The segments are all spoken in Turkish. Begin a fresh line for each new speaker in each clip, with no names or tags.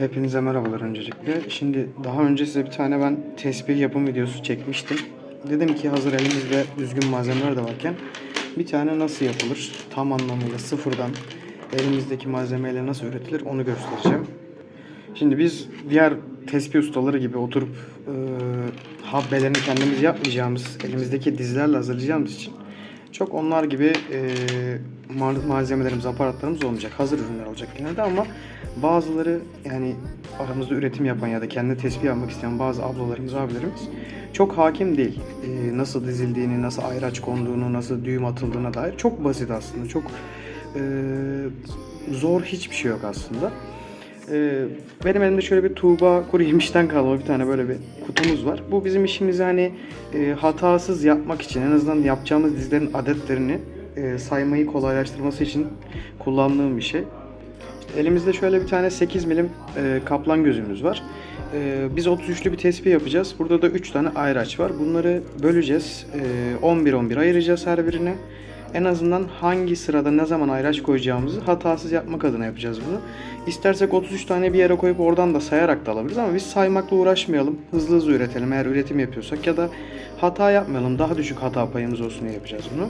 Hepinize merhabalar öncelikle. Şimdi daha önce size bir tane ben tesbih yapım videosu çekmiştim. Dedim ki hazır elimizde düzgün malzemeler de varken bir tane nasıl yapılır? Tam anlamıyla sıfırdan elimizdeki malzemeyle nasıl üretilir onu göstereceğim. Şimdi biz diğer tespih ustaları gibi oturup e, habbelerini kendimiz yapmayacağımız, elimizdeki dizilerle hazırlayacağımız için çok onlar gibi e, ma- malzemelerimiz, aparatlarımız olmayacak. Hazır ürünler olacak genelde ama bazıları yani aramızda üretim yapan ya da kendi tespih yapmak isteyen bazı ablalarımız, abilerimiz çok hakim değil. E, nasıl dizildiğini, nasıl ayraç konduğunu, nasıl düğüm atıldığına dair çok basit aslında. Çok e, zor hiçbir şey yok aslında. Ee, benim elimde şöyle bir Tuğba kuru yemişten kalma bir tane böyle bir kutumuz var. Bu bizim işimizi hani e, hatasız yapmak için en azından yapacağımız dizilerin adetlerini e, saymayı kolaylaştırması için kullandığım bir şey. Elimizde şöyle bir tane 8 milim e, kaplan gözümüz var. E, biz 33'lü bir tespih yapacağız. Burada da 3 tane ayraç var. Bunları böleceğiz. E, 11-11 ayıracağız her birine. En azından hangi sırada ne zaman ayraç koyacağımızı hatasız yapmak adına yapacağız bunu. İstersek 33 tane bir yere koyup oradan da sayarak da alabiliriz ama biz saymakla uğraşmayalım. Hızlı hızlı üretelim eğer üretim yapıyorsak ya da hata yapmayalım. Daha düşük hata payımız olsun diye yapacağız bunu.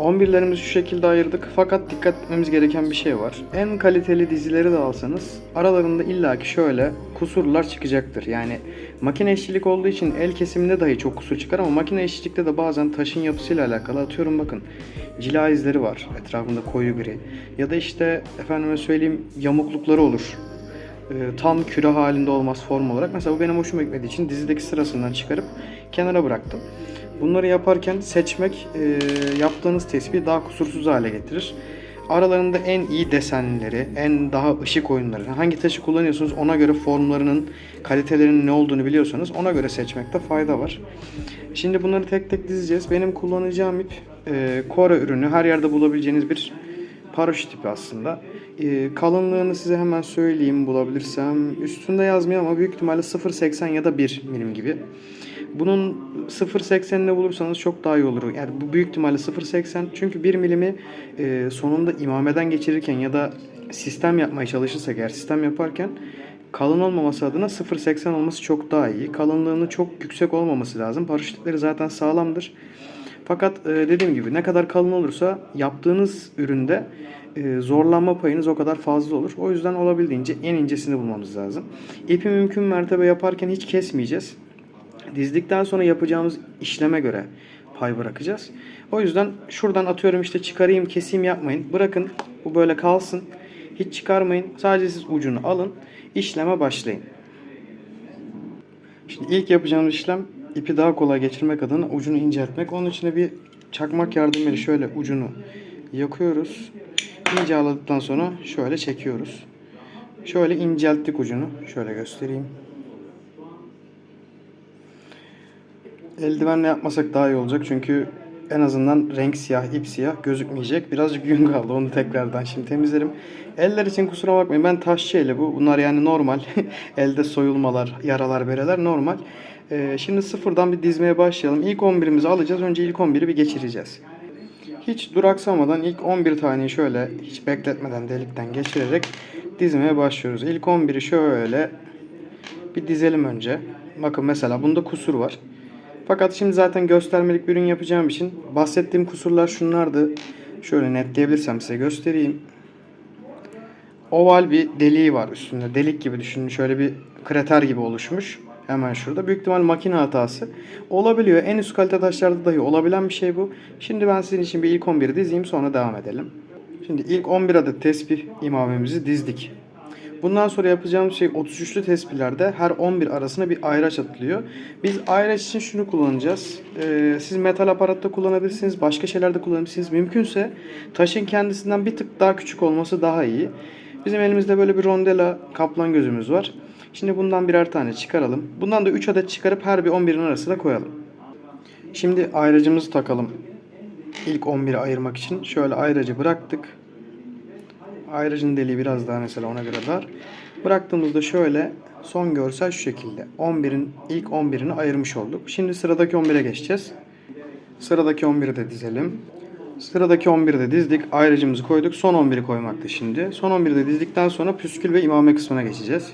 11'lerimizi şu şekilde ayırdık fakat dikkat etmemiz gereken bir şey var. En kaliteli dizileri de alsanız aralarında illaki şöyle kusurlar çıkacaktır. Yani makine işçilik olduğu için el kesiminde dahi çok kusur çıkar ama makine işçilikte de bazen taşın yapısıyla alakalı atıyorum bakın cila izleri var etrafında koyu gri ya da işte efendime söyleyeyim yamuklukları olur. Ee, tam küre halinde olmaz form olarak. Mesela bu benim hoşuma gitmediği için dizideki sırasından çıkarıp kenara bıraktım. Bunları yaparken seçmek e, yaptığınız tespihi daha kusursuz hale getirir. Aralarında en iyi desenleri, en daha ışık oyunları, hangi taşı kullanıyorsunuz ona göre formlarının, kalitelerinin ne olduğunu biliyorsanız ona göre seçmekte fayda var. Şimdi bunları tek tek dizeceğiz. Benim kullanacağım ip e, Kore ürünü, her yerde bulabileceğiniz bir paraşüt ipi aslında. E, kalınlığını size hemen söyleyeyim bulabilirsem. Üstünde yazmıyor ama büyük ihtimalle 0.80 ya da 1 milim gibi. Bunun 0.80'ini bulursanız çok daha iyi olur. Yani bu büyük ihtimalle 0.80 çünkü 1 milimi e, sonunda imameden geçirirken ya da sistem yapmaya çalışırsak eğer sistem yaparken kalın olmaması adına 0.80 olması çok daha iyi. Kalınlığının çok yüksek olmaması lazım. Paraşütleri zaten sağlamdır. Fakat e, dediğim gibi ne kadar kalın olursa yaptığınız üründe e, zorlanma payınız o kadar fazla olur. O yüzden olabildiğince en incesini bulmamız lazım. İpi mümkün mertebe yaparken hiç kesmeyeceğiz. Dizdikten sonra yapacağımız işleme göre pay bırakacağız. O yüzden şuradan atıyorum işte çıkarayım keseyim yapmayın. Bırakın bu böyle kalsın. Hiç çıkarmayın. Sadece siz ucunu alın. işleme başlayın. Şimdi ilk yapacağımız işlem ipi daha kolay geçirmek adına ucunu inceltmek. Onun için de bir çakmak yardımıyla şöyle ucunu yakıyoruz. İnce aladıktan sonra şöyle çekiyoruz. Şöyle incelttik ucunu. Şöyle göstereyim. Eldivenle yapmasak daha iyi olacak çünkü en azından renk siyah, ip siyah gözükmeyecek. Birazcık gün kaldı onu tekrardan şimdi temizlerim. Eller için kusura bakmayın ben taşçı eli bu. Bunlar yani normal. Elde soyulmalar, yaralar, bereler normal. Ee, şimdi sıfırdan bir dizmeye başlayalım. İlk 11'imizi alacağız. Önce ilk 11'i bir geçireceğiz. Hiç duraksamadan ilk 11 taneyi şöyle hiç bekletmeden delikten geçirerek dizmeye başlıyoruz. İlk 11'i şöyle bir dizelim önce. Bakın mesela bunda kusur var. Fakat şimdi zaten göstermelik bir ürün yapacağım için bahsettiğim kusurlar şunlardı. Şöyle netleyebilirsem size göstereyim. Oval bir deliği var üstünde. Delik gibi düşünün. Şöyle bir krater gibi oluşmuş. Hemen şurada. Büyük ihtimal makine hatası. Olabiliyor. En üst kalite taşlarda dahi olabilen bir şey bu. Şimdi ben sizin için bir ilk 11'i dizeyim sonra devam edelim. Şimdi ilk 11 adet tesbih imamemizi dizdik. Bundan sonra yapacağımız şey 33'lü tespihlerde her 11 arasına bir ayraç atılıyor. Biz ayraç için şunu kullanacağız. Ee, siz metal aparatta kullanabilirsiniz, başka şeylerde kullanabilirsiniz. Mümkünse taşın kendisinden bir tık daha küçük olması daha iyi. Bizim elimizde böyle bir rondela kaplan gözümüz var. Şimdi bundan birer tane çıkaralım. Bundan da 3 adet çıkarıp her bir 11'in arasına koyalım. Şimdi ayracımızı takalım. İlk 11'i ayırmak için şöyle ayracı bıraktık. Ayrıcın deliği biraz daha mesela ona göre dar. Bıraktığımızda şöyle son görsel şu şekilde. 11'in ilk 11'ini ayırmış olduk. Şimdi sıradaki 11'e geçeceğiz. Sıradaki 11'i de dizelim. Sıradaki 11'i de dizdik. Ayrıcımızı koyduk. Son 11'i koymaktı şimdi. Son 11'i de dizdikten sonra püskül ve imame kısmına geçeceğiz.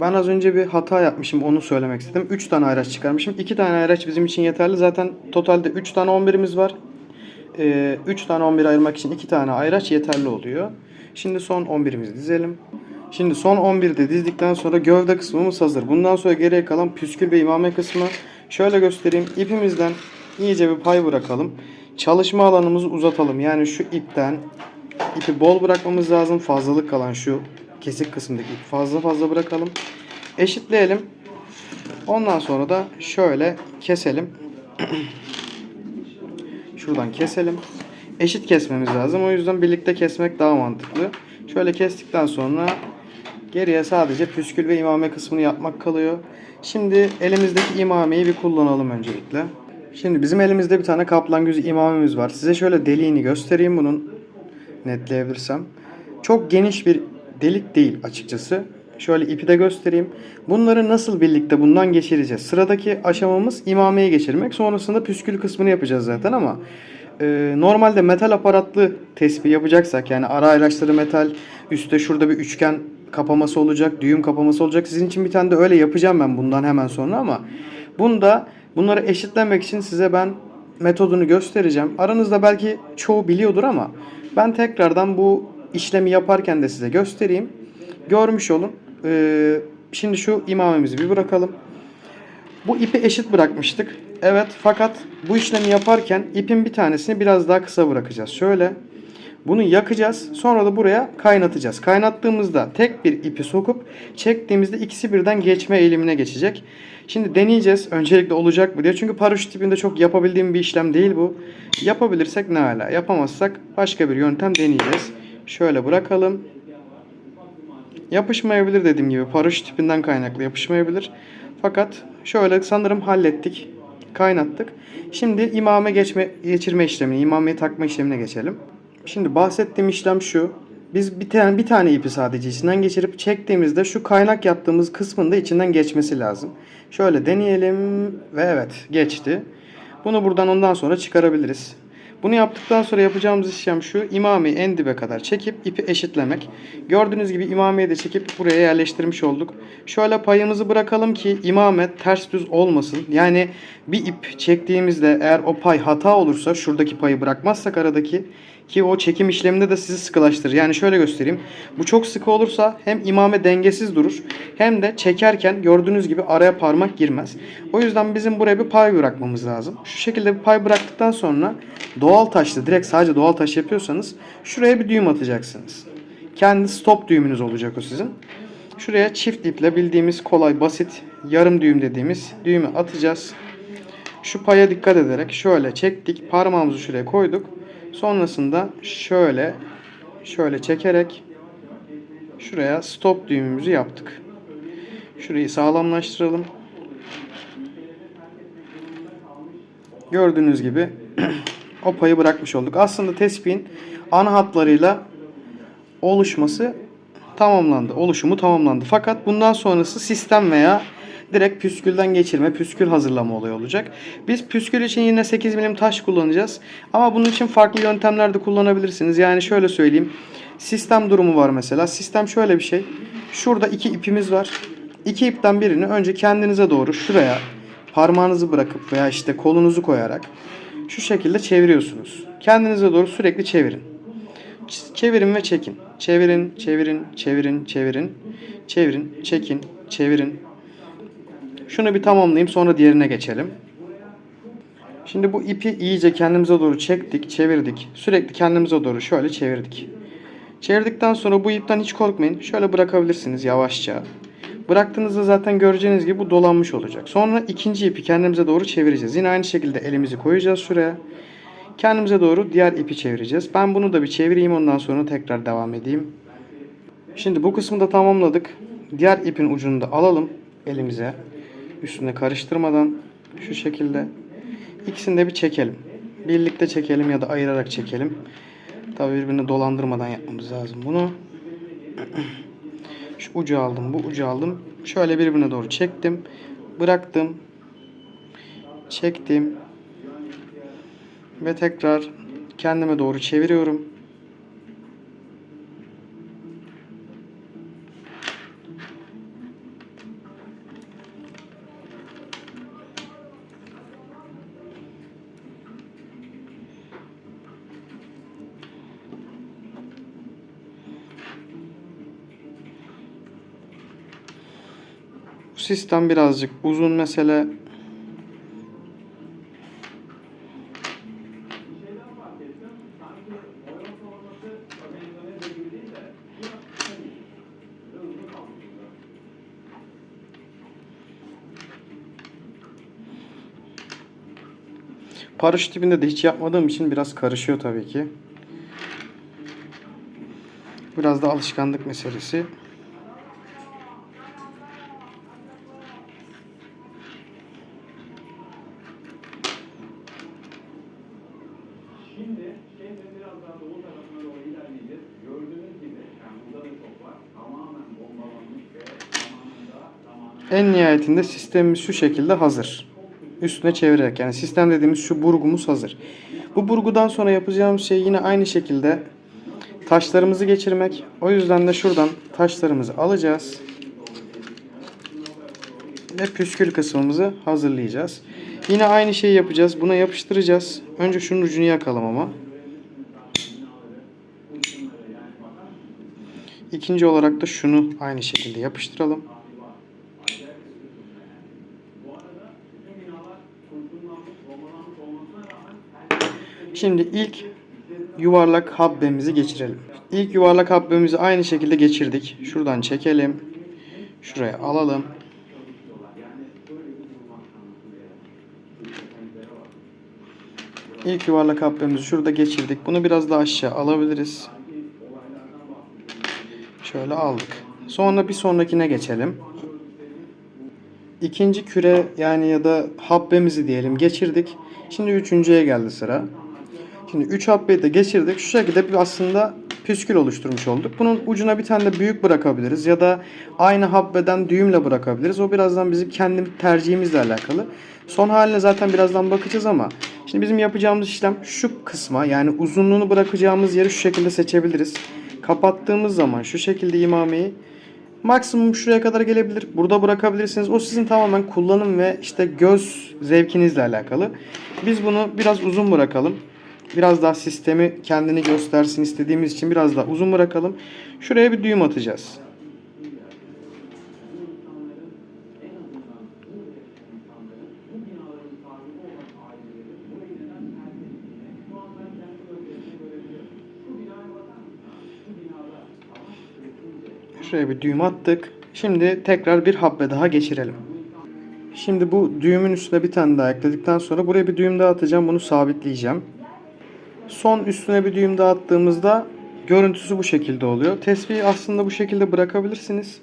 Ben az önce bir hata yapmışım. Onu söylemek istedim. 3 tane ayraç çıkarmışım. 2 tane ayraç bizim için yeterli. Zaten totalde 3 tane 11'imiz var. 3 tane 11 ayırmak için 2 tane ayraç yeterli oluyor. Şimdi son 11'imizi dizelim. Şimdi son 11'i de dizdikten sonra gövde kısmımız hazır. Bundan sonra geriye kalan püskül ve imame kısmı. Şöyle göstereyim. İpimizden iyice bir pay bırakalım. Çalışma alanımızı uzatalım. Yani şu ipten ipi bol bırakmamız lazım. Fazlalık kalan şu kesik kısımdaki ipi fazla fazla bırakalım. Eşitleyelim. Ondan sonra da şöyle keselim. Şuradan keselim. Eşit kesmemiz lazım. O yüzden birlikte kesmek daha mantıklı. Şöyle kestikten sonra geriye sadece püskül ve imame kısmını yapmak kalıyor. Şimdi elimizdeki imameyi bir kullanalım öncelikle. Şimdi bizim elimizde bir tane kaplan gözü imamemiz var. Size şöyle deliğini göstereyim bunun netleyebilirsem. Çok geniş bir delik değil açıkçası. Şöyle ipi de göstereyim. Bunları nasıl birlikte bundan geçireceğiz? Sıradaki aşamamız imameye geçirmek. Sonrasında püskül kısmını yapacağız zaten ama e, normalde metal aparatlı tespih yapacaksak yani ara ayraçları metal üstte şurada bir üçgen kapaması olacak, düğüm kapaması olacak. Sizin için bir tane de öyle yapacağım ben bundan hemen sonra ama bunda bunları eşitlemek için size ben metodunu göstereceğim. Aranızda belki çoğu biliyordur ama ben tekrardan bu işlemi yaparken de size göstereyim. Görmüş olun. Ee, şimdi şu imamemizi bir bırakalım. Bu ipi eşit bırakmıştık. Evet fakat bu işlemi yaparken ipin bir tanesini biraz daha kısa bırakacağız. Şöyle bunu yakacağız. Sonra da buraya kaynatacağız. Kaynattığımızda tek bir ipi sokup çektiğimizde ikisi birden geçme eğilimine geçecek. Şimdi deneyeceğiz. Öncelikle olacak mı diye. Çünkü paraşüt tipinde çok yapabildiğim bir işlem değil bu. Yapabilirsek ne hala. Yapamazsak başka bir yöntem deneyeceğiz. Şöyle bırakalım. Yapışmayabilir dediğim gibi. Paraşüt tipinden kaynaklı yapışmayabilir. Fakat şöyle sanırım hallettik. Kaynattık. Şimdi imame geçme, geçirme işlemine, imameyi takma işlemine geçelim. Şimdi bahsettiğim işlem şu. Biz bir tane bir tane ipi sadece içinden geçirip çektiğimizde şu kaynak yaptığımız kısmın da içinden geçmesi lazım. Şöyle deneyelim ve evet geçti. Bunu buradan ondan sonra çıkarabiliriz. Bunu yaptıktan sonra yapacağımız işlem şu. İmameyi en dibe kadar çekip ipi eşitlemek. Gördüğünüz gibi imameyi de çekip buraya yerleştirmiş olduk. Şöyle payımızı bırakalım ki imame ters düz olmasın. Yani bir ip çektiğimizde eğer o pay hata olursa şuradaki payı bırakmazsak aradaki ki o çekim işleminde de sizi sıkılaştırır. Yani şöyle göstereyim. Bu çok sıkı olursa hem imame dengesiz durur hem de çekerken gördüğünüz gibi araya parmak girmez. O yüzden bizim buraya bir pay bırakmamız lazım. Şu şekilde bir pay bıraktıktan sonra doğal taşlı direkt sadece doğal taş yapıyorsanız şuraya bir düğüm atacaksınız. Kendi stop düğümünüz olacak o sizin. Şuraya çift iple bildiğimiz kolay basit yarım düğüm dediğimiz düğümü atacağız. Şu paya dikkat ederek şöyle çektik. Parmağımızı şuraya koyduk. Sonrasında şöyle şöyle çekerek şuraya stop düğümümüzü yaptık. Şurayı sağlamlaştıralım. Gördüğünüz gibi o payı bırakmış olduk. Aslında tespihin ana hatlarıyla oluşması tamamlandı. Oluşumu tamamlandı. Fakat bundan sonrası sistem veya direkt püskülden geçirme, püskül hazırlama olayı olacak. Biz püskül için yine 8 milim taş kullanacağız. Ama bunun için farklı yöntemler de kullanabilirsiniz. Yani şöyle söyleyeyim. Sistem durumu var mesela. Sistem şöyle bir şey. Şurada iki ipimiz var. İki ipten birini önce kendinize doğru şuraya parmağınızı bırakıp veya işte kolunuzu koyarak şu şekilde çeviriyorsunuz. Kendinize doğru sürekli çevirin. Çevirin ve çekin. Çevirin, çevirin, çevirin, çevirin. Çevirin, çekin, çevirin. Şunu bir tamamlayayım sonra diğerine geçelim. Şimdi bu ipi iyice kendimize doğru çektik, çevirdik. Sürekli kendimize doğru şöyle çevirdik. Çevirdikten sonra bu ipten hiç korkmayın. Şöyle bırakabilirsiniz yavaşça. Bıraktığınızda zaten göreceğiniz gibi bu dolanmış olacak. Sonra ikinci ipi kendimize doğru çevireceğiz. Yine aynı şekilde elimizi koyacağız şuraya. Kendimize doğru diğer ipi çevireceğiz. Ben bunu da bir çevireyim ondan sonra tekrar devam edeyim. Şimdi bu kısmı da tamamladık. Diğer ipin ucunu da alalım elimize. Üstüne karıştırmadan şu şekilde. İkisini de bir çekelim. Birlikte çekelim ya da ayırarak çekelim. Tabi birbirini dolandırmadan yapmamız lazım bunu. Şu ucu aldım, bu ucu aldım. Şöyle birbirine doğru çektim. Bıraktım. Çektim. Ve tekrar kendime doğru çeviriyorum. Bu sistem birazcık uzun mesele. Paraşüt tipinde de hiç yapmadığım için biraz karışıyor tabii ki. Biraz da alışkanlık meselesi.
Şimdi şehrin biraz daha doğu tarafına doğru ilerleyeceğiz. Gördüğünüz gibi yani burada da çok var. Tamamen bombalanmış ve zamanında zamanında
En nihayetinde sistemimiz şu şekilde hazır. Üstüne çevirerek yani sistem dediğimiz şu burgumuz hazır. Bu burgudan sonra yapacağımız şey yine aynı şekilde taşlarımızı geçirmek. O yüzden de şuradan taşlarımızı alacağız. Ve püskül kısmımızı hazırlayacağız. Yine aynı şeyi yapacağız. Buna yapıştıracağız. Önce şunun ucunu yakalım ama. İkinci olarak da şunu aynı şekilde yapıştıralım. Şimdi ilk yuvarlak habbemizi geçirelim. İlk yuvarlak habbemizi aynı şekilde geçirdik. Şuradan çekelim. Şuraya alalım. İlk yuvarlak habbemizi şurada geçirdik. Bunu biraz daha aşağı alabiliriz. Şöyle aldık. Sonra bir sonrakine geçelim. İkinci küre yani ya da habbemizi diyelim geçirdik. Şimdi üçüncüye geldi sıra. Şimdi 3 habbeyi de geçirdik. Şu şekilde bir aslında püskül oluşturmuş olduk. Bunun ucuna bir tane de büyük bırakabiliriz ya da aynı habbeden düğümle bırakabiliriz. O birazdan bizim kendi tercihimizle alakalı. Son haline zaten birazdan bakacağız ama şimdi bizim yapacağımız işlem şu kısma yani uzunluğunu bırakacağımız yeri şu şekilde seçebiliriz. Kapattığımız zaman şu şekilde imameyi maksimum şuraya kadar gelebilir. Burada bırakabilirsiniz. O sizin tamamen kullanım ve işte göz zevkinizle alakalı. Biz bunu biraz uzun bırakalım. Biraz daha sistemi kendini göstersin istediğimiz için biraz daha uzun bırakalım. Şuraya bir düğüm atacağız. Şuraya bir düğüm attık. Şimdi tekrar bir habbe daha geçirelim. Şimdi bu düğümün üstüne bir tane daha ekledikten sonra buraya bir düğüm daha atacağım. Bunu sabitleyeceğim. Son üstüne bir düğüm daha attığımızda görüntüsü bu şekilde oluyor. Tesbihi aslında bu şekilde bırakabilirsiniz.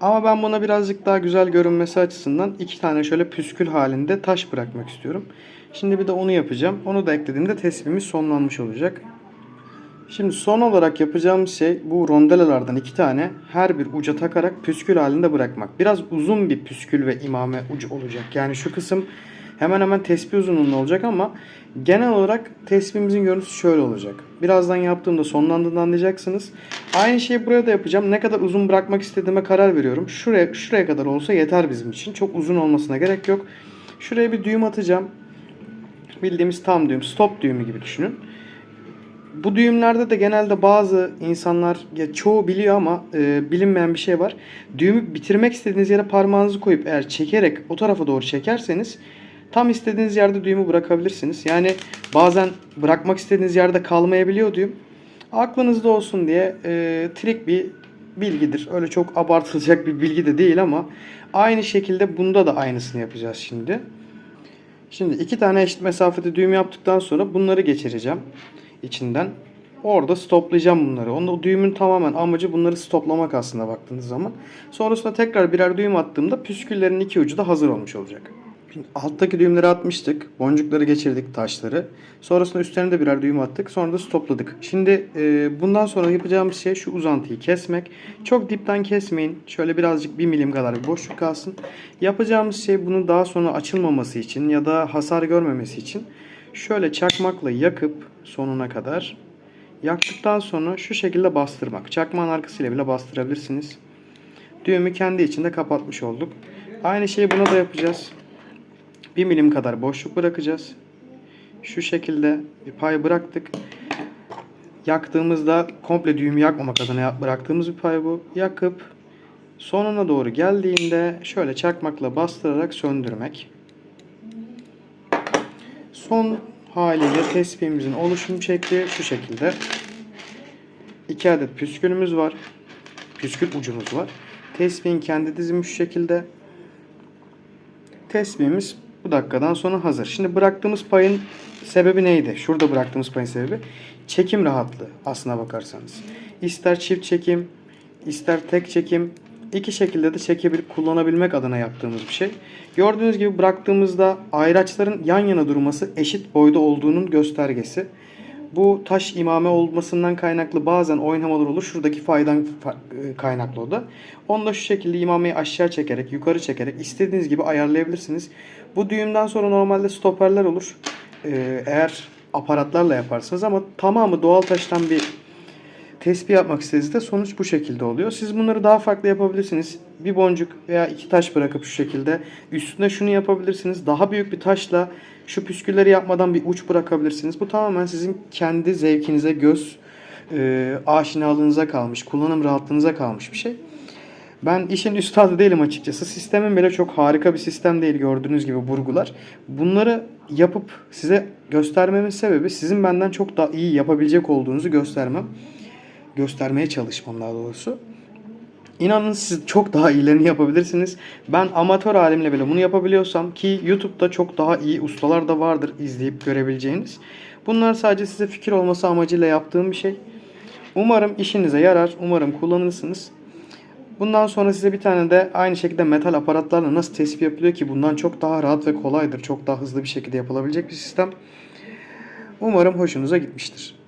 Ama ben buna birazcık daha güzel görünmesi açısından iki tane şöyle püskül halinde taş bırakmak istiyorum. Şimdi bir de onu yapacağım. Onu da eklediğimde tesbihimiz sonlanmış olacak. Şimdi son olarak yapacağımız şey bu rondelalardan iki tane her bir uca takarak püskül halinde bırakmak. Biraz uzun bir püskül ve imame ucu olacak. Yani şu kısım hemen hemen tesbih uzunluğunda olacak ama genel olarak tesbihimizin görüntüsü şöyle olacak. Birazdan yaptığımda sonlandığında anlayacaksınız. Aynı şeyi buraya da yapacağım. Ne kadar uzun bırakmak istediğime karar veriyorum. Şuraya, şuraya kadar olsa yeter bizim için. Çok uzun olmasına gerek yok. Şuraya bir düğüm atacağım. Bildiğimiz tam düğüm, stop düğümü gibi düşünün. Bu düğümlerde de genelde bazı insanlar ya çoğu biliyor ama e, bilinmeyen bir şey var. Düğümü bitirmek istediğiniz yere parmağınızı koyup eğer çekerek o tarafa doğru çekerseniz tam istediğiniz yerde düğümü bırakabilirsiniz. Yani bazen bırakmak istediğiniz yerde kalmayabiliyor düğüm. Aklınızda olsun diye e, trik bir bilgidir. Öyle çok abartılacak bir bilgi de değil ama aynı şekilde bunda da aynısını yapacağız şimdi. Şimdi iki tane eşit mesafede düğüm yaptıktan sonra bunları geçireceğim içinden. Orada stoplayacağım bunları. Onun o düğümün tamamen amacı bunları stoplamak aslında baktığınız zaman. Sonrasında tekrar birer düğüm attığımda püsküllerin iki ucu da hazır olmuş olacak. Şimdi alttaki düğümleri atmıştık. Boncukları geçirdik taşları. Sonrasında üstlerine de birer düğüm attık. Sonra da stopladık. Şimdi e, bundan sonra yapacağımız şey şu uzantıyı kesmek. Çok dipten kesmeyin. Şöyle birazcık bir milim kadar bir boşluk kalsın. Yapacağımız şey bunun daha sonra açılmaması için ya da hasar görmemesi için Şöyle çakmakla yakıp sonuna kadar yaktıktan sonra şu şekilde bastırmak. Çakmağın arkasıyla bile bastırabilirsiniz. Düğümü kendi içinde kapatmış olduk. Aynı şeyi buna da yapacağız. 1 milim kadar boşluk bırakacağız. Şu şekilde bir pay bıraktık. Yaktığımızda komple düğümü yakmamak adına bıraktığımız bir pay bu. Yakıp sonuna doğru geldiğinde şöyle çakmakla bastırarak söndürmek. Son haliyle tespihimizin oluşum şekli şu şekilde. 2 adet püskülümüz var. Püskül ucumuz var. Tespihin kendi dizimi şu şekilde. Tespihimiz bu dakikadan sonra hazır. Şimdi bıraktığımız payın sebebi neydi? Şurada bıraktığımız payın sebebi çekim rahatlığı aslına bakarsanız. İster çift çekim, ister tek çekim, iki şekilde de çekebilip kullanabilmek adına yaptığımız bir şey. Gördüğünüz gibi bıraktığımızda ayraçların yan yana durması eşit boyda olduğunun göstergesi. Bu taş imame olmasından kaynaklı bazen oynamalar olur. Şuradaki faydan fa- e, kaynaklı o da. Onu da şu şekilde imameyi aşağı çekerek, yukarı çekerek istediğiniz gibi ayarlayabilirsiniz. Bu düğümden sonra normalde stoperler olur. Ee, eğer aparatlarla yaparsınız ama tamamı doğal taştan bir tespih yapmak istediğinizde sonuç bu şekilde oluyor. Siz bunları daha farklı yapabilirsiniz. Bir boncuk veya iki taş bırakıp şu şekilde üstüne şunu yapabilirsiniz. Daha büyük bir taşla şu püskülleri yapmadan bir uç bırakabilirsiniz. Bu tamamen sizin kendi zevkinize, göz e, aşinalığınıza kalmış, kullanım rahatlığınıza kalmış bir şey. Ben işin üstadı değilim açıkçası. Sistemin bile çok harika bir sistem değil gördüğünüz gibi burgular. Bunları yapıp size göstermemin sebebi sizin benden çok daha iyi yapabilecek olduğunuzu göstermem. Göstermeye çalışmam daha doğrusu. İnanın siz çok daha iyilerini yapabilirsiniz. Ben amatör halimle bile bunu yapabiliyorsam ki YouTube'da çok daha iyi ustalar da vardır izleyip görebileceğiniz. Bunlar sadece size fikir olması amacıyla yaptığım bir şey. Umarım işinize yarar. Umarım kullanırsınız. Bundan sonra size bir tane de aynı şekilde metal aparatlarla nasıl tespih yapılıyor ki bundan çok daha rahat ve kolaydır. Çok daha hızlı bir şekilde yapılabilecek bir sistem. Umarım hoşunuza gitmiştir.